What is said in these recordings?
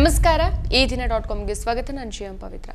ನಮಸ್ಕಾರ. ಈ ದಿನ ಡಾಟ್ ಕಾಮ್ಗೆ ಸ್ವಾಗತ. ನಾನು ಜಿಎಂ ಪವಿತ್ರ.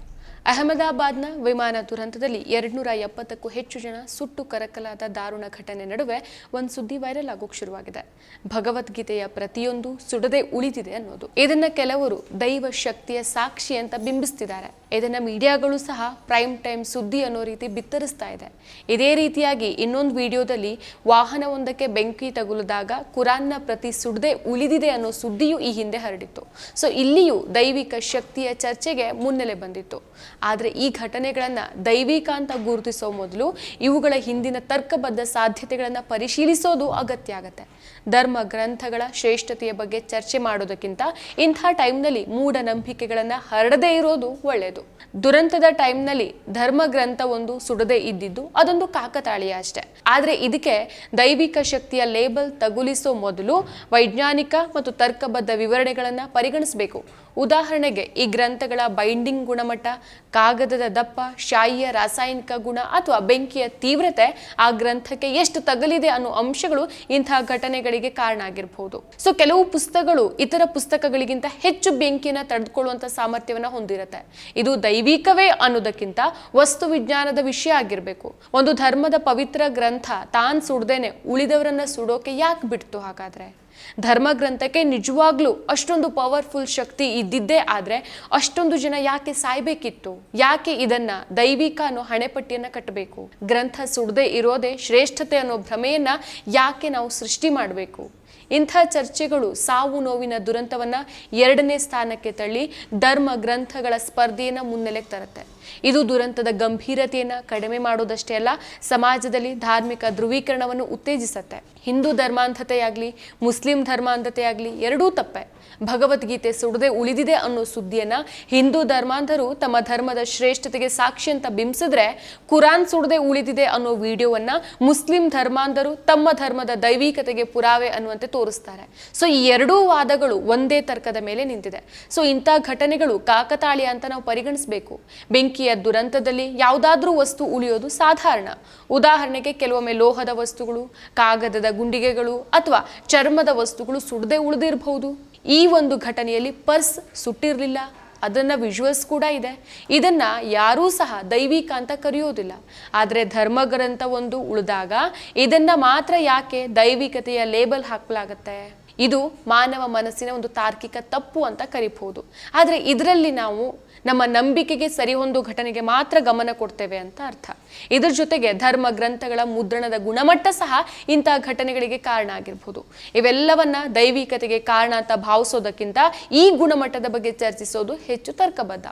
ಅಹಮದಾಬಾದ್ನ ವಿಮಾನ ದುರಂತದಲ್ಲಿ ಎರಡ್ನೂರ ಎಪ್ಪತ್ತಕ್ಕೂ ಹೆಚ್ಚು ಜನ ಸುಟ್ಟು ಕರಕಲಾದ ದಾರುಣ ಘಟನೆ ನಡುವೆ ಒಂದು ಸುದ್ದಿ ವೈರಲ್ ಆಗೋಕೆ ಶುರುವಾಗಿದೆ. ಭಗವದ್ಗೀತೆಯ ಪ್ರತಿಯೊಂದು ಸುಡದೆ ಉಳಿದಿದೆ ಅನ್ನೋದು. ಇದನ್ನ ಕೆಲವರು ದೈವ ಶಕ್ತಿಯ ಸಾಕ್ಷಿ ಅಂತ ಬಿಂಬಿಸ್ತಿದ್ದಾರೆ. ಇದನ್ನ ಮೀಡಿಯಾಗಳು ಸಹ ಪ್ರೈಮ್ ಟೈಮ್ ಸುದ್ದಿ ಅನ್ನೋ ರೀತಿ ಬಿತ್ತರಿಸ್ತಾ ಇದೆ. ಇದೇ ರೀತಿಯಾಗಿ ಇನ್ನೊಂದು ವಿಡಿಯೋದಲ್ಲಿ ವಾಹನವೊಂದಕ್ಕೆ ಬೆಂಕಿ ತಗುಲಿದಾಗ ಕುರಾನ್ನ ಪ್ರತಿ ಸುಡದೆ ಉಳಿದಿದೆ ಅನ್ನೋ ಸುದ್ದಿಯು ಈ ಹಿಂದೆ ಹರಡಿತ್ತು. ಸೊ ಇಲ್ಲಿಯೂ ದೈವಿಕ ಶಕ್ತಿಯ ಚರ್ಚೆಗೆ ಮುನ್ನೆಲೆ ಬಂದಿತ್ತು. ಆದರೆ ಈ ಘಟನೆಗಳನ್ನು ದೈವಿಕ ಅಂತ ಗುರುತಿಸೋ ಮೊದಲು ಇವುಗಳ ಹಿಂದಿನ ತರ್ಕಬದ್ಧ ಸಾಧ್ಯತೆಗಳನ್ನು ಪರಿಶೀಲಿಸೋದು ಅಗತ್ಯ ಆಗುತ್ತೆ. ಧರ್ಮ ಗ್ರಂಥಗಳ ಶ್ರೇಷ್ಠತೆಯ ಬಗ್ಗೆ ಚರ್ಚೆ ಮಾಡೋದಕ್ಕಿಂತ ಇಂಥ ಟೈಮ್ನಲ್ಲಿ ಮೂಢನಂಬಿಕೆಗಳನ್ನ ಹರಡದೇ ಇರೋದು ಒಳ್ಳೆಯದು ದುರಂತದ ಟೈಮ್ನಲ್ಲಿ ಧರ್ಮ ಗ್ರಂಥ ಒಂದು ಸುಡದೇ ಇದ್ದಿದ್ದು ಅದೊಂದು ಕಾಕತಾಳೀಯ ಅಷ್ಟೇ. ಆದರೆ ಇದಕ್ಕೆ ದೈವಿಕ ಶಕ್ತಿಯ ಲೇಬಲ್ ತಗುಲಿಸೋ ಮೊದಲು ವೈಜ್ಞಾನಿಕ ಮತ್ತು ತರ್ಕಬದ್ಧ ವಿವರಣೆಗಳನ್ನು ಪರಿಗಣಿಸಬೇಕು. ಉದಾಹರಣೆಗೆ, ಈ ಗ್ರಂಥಗಳ ಬೈಂಡಿಂಗ್ ಗುಣಮಟ್ಟ, ಕಾಗದದ ದಪ್ಪ, ಶಾಯಿಯ ರಾಸಾಯನಿಕ ಗುಣ ಅಥವಾ ಬೆಂಕಿಯ ತೀವ್ರತೆ, ಆ ಗ್ರಂಥಕ್ಕೆ ಎಷ್ಟು ತಗಲಿದೆ ಅನ್ನೋ ಅಂಶಗಳು ಇಂತಹ ಘಟನೆಗಳಿಗೆ ಕಾರಣ ಆಗಿರಬಹುದು ಸೊ ಕೆಲವು ಪುಸ್ತಕಗಳು ಇತರ ಪುಸ್ತಕಗಳಿಗಿಂತ ಹೆಚ್ಚು ಬೆಂಕಿಯನ್ನು ತಡೆದುಕೊಳ್ಳುವಂತ ಸಾಮರ್ಥ್ಯವನ್ನ ಹೊಂದಿರುತ್ತೆ. ಇದು ದೈವಿಕವೇ ಅನ್ನೋದಕ್ಕಿಂತ ವಸ್ತು ವಿಜ್ಞಾನದ ವಿಷಯ ಆಗಿರಬೇಕು. ಒಂದು ಧರ್ಮದ ಪವಿತ್ರ ಗ್ರಂಥ ತಾನು ಸುಡ್ದೇನೆ ಉಳಿದವರನ್ನ ಸುಡೋಕೆ ಯಾಕೆ ಬಿಡ್ತು ಹಾಗಾದ್ರೆ? ಧರ್ಮ ಗ್ರಂಥಕ್ಕೆ ನಿಜವಾಗ್ಲೂ ಅಷ್ಟೊಂದು ಪವರ್ಫುಲ್ ಶಕ್ತಿ ಇದ್ದಿದ್ದೇ ಆದರೆ ಅಷ್ಟೊಂದು ಜನ ಯಾಕೆ ಸಾಯ್ಬೇಕಿತ್ತು? ಯಾಕೆ ಇದನ್ನ ದೈವಿಕ ಅನ್ನೋ ಹಣೆಪಟ್ಟಿಯನ್ನ ಕಟ್ಟಬೇಕು? ಗ್ರಂಥ ಸುಡದೆ ಇರೋದೇ ಶ್ರೇಷ್ಠತೆ ಅನ್ನೋ ಭ್ರಮೆಯನ್ನ ಯಾಕೆ ನಾವು ಸೃಷ್ಟಿ ಮಾಡಬೇಕು? ಇಂಥ ಚರ್ಚೆಗಳು ಸಾವು ನೋವಿನ ದುರಂತವನ್ನ ಎರಡನೇ ಸ್ಥಾನಕ್ಕೆ ತಳ್ಳಿ ಧರ್ಮ ಗ್ರಂಥಗಳ ಸ್ಪರ್ಧೆಯನ್ನ ಮುನ್ನೆಲೆಗೆ ತರುತ್ತೆ. ಇದು ದುರಂತದ ಗಂಭೀರತೆಯನ್ನ ಕಡಿಮೆ ಮಾಡೋದಷ್ಟೇ ಅಲ್ಲ, ಸಮಾಜದಲ್ಲಿ ಧಾರ್ಮಿಕ ಧ್ರುವೀಕರಣವನ್ನು ಉತ್ತೇಜಿಸುತ್ತೆ. ಹಿಂದೂ ಧರ್ಮಾಂಧತೆಯಾಗ್ಲಿ, ಮುಸ್ಲಿಂ ಧರ್ಮಾಂಧತೆಯಾಗ್ಲಿ ಎರಡೂ ತಪ್ಪೆ. ಭಗವದ್ಗೀತೆ ಸುಡದೆ ಉಳಿದಿದೆ ಅನ್ನೋ ಸುದ್ದಿಯನ್ನ ಹಿಂದೂ ಧರ್ಮಾಂಧರು ತಮ್ಮ ಧರ್ಮದ ಶ್ರೇಷ್ಠತೆಗೆ ಸಾಕ್ಷಿ ಅಂತ ಬಿಂಬಿಸಿದ್ರೆ ಕುರಾನ್ ಸುಡದೆ ಉಳಿದಿದೆ ಅನ್ನೋ ವಿಡಿಯೋವನ್ನ ಮುಸ್ಲಿಂ ಧರ್ಮಾಂಧರು ತಮ್ಮ ಧರ್ಮದ ದೈವಿಕತೆಗೆ ಪುರಾವೆ ಅನ್ನುವಂತೆ ತೋರಿಸ್ತಾರೆ. ಸೊ ಈ ಎರಡೂ ವಾದಗಳು ಒಂದೇ ತರ್ಕದ ಮೇಲೆ ನಿಂತಿದೆ. ಸೊ ಇಂಥ ಘಟನೆಗಳು ಕಾಕತಾಳೀಯ ಅಂತ ನಾವು ಪರಿಗಣಿಸಬೇಕು. ಬೆಂಕಿಯ ದುರಂತದಲ್ಲಿ ಯಾವುದಾದ್ರೂ ವಸ್ತು ಉಳಿಯೋದು ಸಾಧಾರಣ. ಉದಾಹರಣೆಗೆ ಕೆಲವೊಮ್ಮೆ ಲೋಹದ ವಸ್ತುಗಳು, ಕಾಗದದ ಗುಂಡಿಗೆಗಳು ಅಥವಾ ಚರ್ಮದ ವಸ್ತುಗಳು ಸುಡದೆ ಉಳಿದಿರಬಹುದು. ಈ ಒಂದು ಘಟನೆಯಲ್ಲಿ ಪರ್ಸ್ ಸುಟ್ಟಿರಲಿಲ್ಲ. ಅದನ್ನ ವಿಜುವಲ್ಸ್ ಕೂಡ ಇದೆ. ಇದನ್ನ ಯಾರೂ ಸಹ ದೈವಿಕ ಅಂತ ಕರೆಯೋದಿಲ್ಲ. ಆದರೆ ಧರ್ಮಗ್ರಂಥ ಒಂದು ಉಳಿದಾಗ ಇದನ್ನ ಮಾತ್ರ ಯಾಕೆ ದೈವಿಕತೆಯ ಲೇಬಲ್ ಹಾಕಲಾಗತ್ತೆ? ಇದು ಮಾನವ ಮನಸ್ಸಿನ ಒಂದು ತಾರ್ಕಿಕ ತಪ್ಪು ಅಂತ ಕರಿಬಹುದು. ಆದರೆ ಇದರಲ್ಲಿ ನಾವು ನಮ್ಮ ನಂಬಿಕೆಗೆ ಸರಿಹೊಂದು ಘಟನೆಗೆ ಮಾತ್ರ ಗಮನ ಕೊಡ್ತೇವೆ ಅಂತ ಅರ್ಥ. ಇದರ ಜೊತೆಗೆ ಧರ್ಮ ಗ್ರಂಥಗಳ ಮುದ್ರಣದ ಗುಣಮಟ್ಟ ಸಹ ಇಂತಹ ಘಟನೆಗಳಿಗೆ ಕಾರಣ ಆಗಿರಬಹುದು ಇವೆಲ್ಲವನ್ನ ದೈವಿಕತೆಗೆ ಕಾರಣ ಅಂತ ಭಾವಿಸೋದಕ್ಕಿಂತ ಈ ಗುಣಮಟ್ಟದ ಬಗ್ಗೆ ಚರ್ಚಿಸೋದು ಹೆಚ್ಚು ತರ್ಕಬದ್ಧ.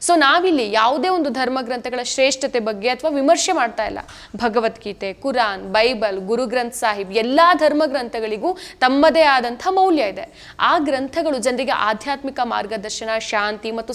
ಸೊ ನಾವಿಲ್ಲಿ ಯಾವುದೇ ಒಂದು ಧರ್ಮ ಗ್ರಂಥಗಳ ಶ್ರೇಷ್ಠತೆ ಬಗ್ಗೆ ಅಥವಾ ವಿಮರ್ಶೆ ಮಾಡ್ತಾ ಇಲ್ಲ. ಭಗವದ್ಗೀತೆ, ಕುರಾನ್, ಬೈಬಲ್, ಗುರು ಗ್ರಂಥ ಸಾಹಿಬ್ ಎಲ್ಲಾ ಧರ್ಮ ಗ್ರಂಥಗಳಿಗೂ ತಮ್ಮದೇ ಆದಂಥ ಮೌಲ್ಯ ಇದೆ. ಆ ಗ್ರಂಥಗಳು ಜನರಿಗೆ ಆಧ್ಯಾತ್ಮಿಕ ಮಾರ್ಗದರ್ಶನ, ಶಾಂತಿ ಮತ್ತು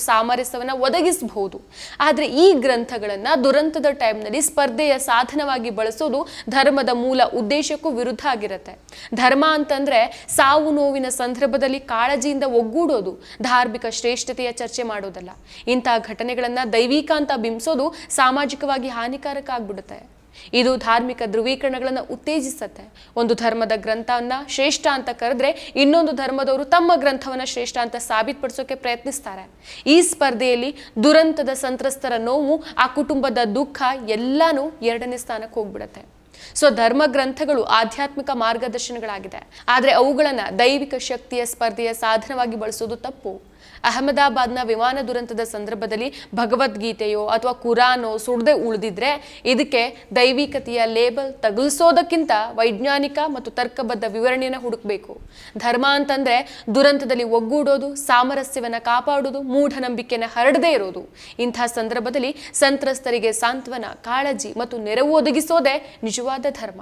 ಸಾಮರಸ್ಯವನ್ನ ಒದಗಿಸಬಹುದು. ಆದರೆ ಈ ಗ್ರಂಥಗಳನ್ನು ದುರಂತದ ಟೈಮ್ನಲ್ಲಿ ಸ್ಪರ್ಧೆಯ ಸಾಧನವಾಗಿ ಬಳಸೋದು ಧರ್ಮದ ಮೂಲ ಉದ್ದೇಶಕ್ಕೂ ವಿರುದ್ಧ ಆಗಿರುತ್ತೆ. ಧರ್ಮ ಅಂತಂದ್ರೆ ಸಾವು ನೋವಿನ ಸಂದರ್ಭದಲ್ಲಿ ಕಾಳಜಿಯಿಂದ ಒಗ್ಗೂಡೋದು, ಧಾರ್ಮಿಕ ಶ್ರೇಷ್ಠತೆಯ ಚರ್ಚೆ ಮಾಡೋದಲ್ಲ. ಇಂತಹ ಘಟನೆಗಳನ್ನು ದೈವಿಕ ಅಂತ ಬಿಂಬಿಸೋದು ಸಾಮಾಜಿಕವಾಗಿ ಹಾನಿಕಾರಕ ಆಗ್ಬಿಡುತ್ತೆ. ಇದು ಧಾರ್ಮಿಕ ಧ್ರುವೀಕರಣಗಳನ್ನು ಉತ್ತೇಜಿಸುತ್ತೆ. ಒಂದು ಧರ್ಮದ ಗ್ರಂಥವನ್ನ ಶ್ರೇಷ್ಠ ಅಂತ ಕರೆದ್ರೆ ಇನ್ನೊಂದು ಧರ್ಮದವರು ತಮ್ಮ ಗ್ರಂಥವನ್ನ ಶ್ರೇಷ್ಠ ಅಂತ ಸಾಬೀತುಪಡಿಸೋಕೆ ಪ್ರಯತ್ನಿಸ್ತಾರೆ. ಈ ಸ್ಪರ್ಧೆಯಲ್ಲಿ ದುರಂತದ ಸಂತ್ರಸ್ತರ ನೋವು, ಆ ಕುಟುಂಬದ ದುಃಖ ಎಲ್ಲಾನು ಎರಡನೇ ಸ್ಥಾನಕ್ಕೆ ಹೋಗ್ಬಿಡತ್ತೆ. ಸೊ ಧರ್ಮ ಗ್ರಂಥಗಳು ಆಧ್ಯಾತ್ಮಿಕ ಮಾರ್ಗದರ್ಶನಗಳಾಗಿದೆ. ಆದರೆ ಅವುಗಳನ್ನ ದೈವಿಕ ಶಕ್ತಿಯ ಸ್ಪರ್ಧೆಯ ಸಾಧನವಾಗಿ ಬಳಸೋದು ತಪ್ಪು. ಅಹಮದಾಬಾದ್ನ ವಿಮಾನ ದುರಂತದ ಸಂದರ್ಭದಲ್ಲಿ ಭಗವದ್ಗೀತೆಯೋ ಅಥವಾ ಕುರಾನೋ ಸುಡದೆ ಉಳಿದಿದ್ರೆ ಇದಕ್ಕೆ ದೈವಿಕತೆಯ ಲೇಬಲ್ ತಗಲ್ಸೋದಕ್ಕಿಂತ ವೈಜ್ಞಾನಿಕ ಮತ್ತು ತರ್ಕಬದ್ಧ ವಿವರಣೆಯನ್ನು ಹುಡುಕಬೇಕು. ಧರ್ಮ ಅಂತಂದ್ರೆ ದುರಂತದಲ್ಲಿ ಒಗ್ಗೂಡೋದು, ಸಾಮರಸ್ಯವನ್ನ ಕಾಪಾಡೋದು ಮೂಢನಂಬಿಕೆನ ಹರಡದೇ ಇರೋದು. ಇಂಥ ಸಂದರ್ಭದಲ್ಲಿ ಸಂತ್ರಸ್ತರಿಗೆ ಸಾಂತ್ವನ, ಕಾಳಜಿ ಮತ್ತು ನೆರವು ಒದಗಿಸೋದೇ ನಿಜವಾದ ಧರ್ಮ.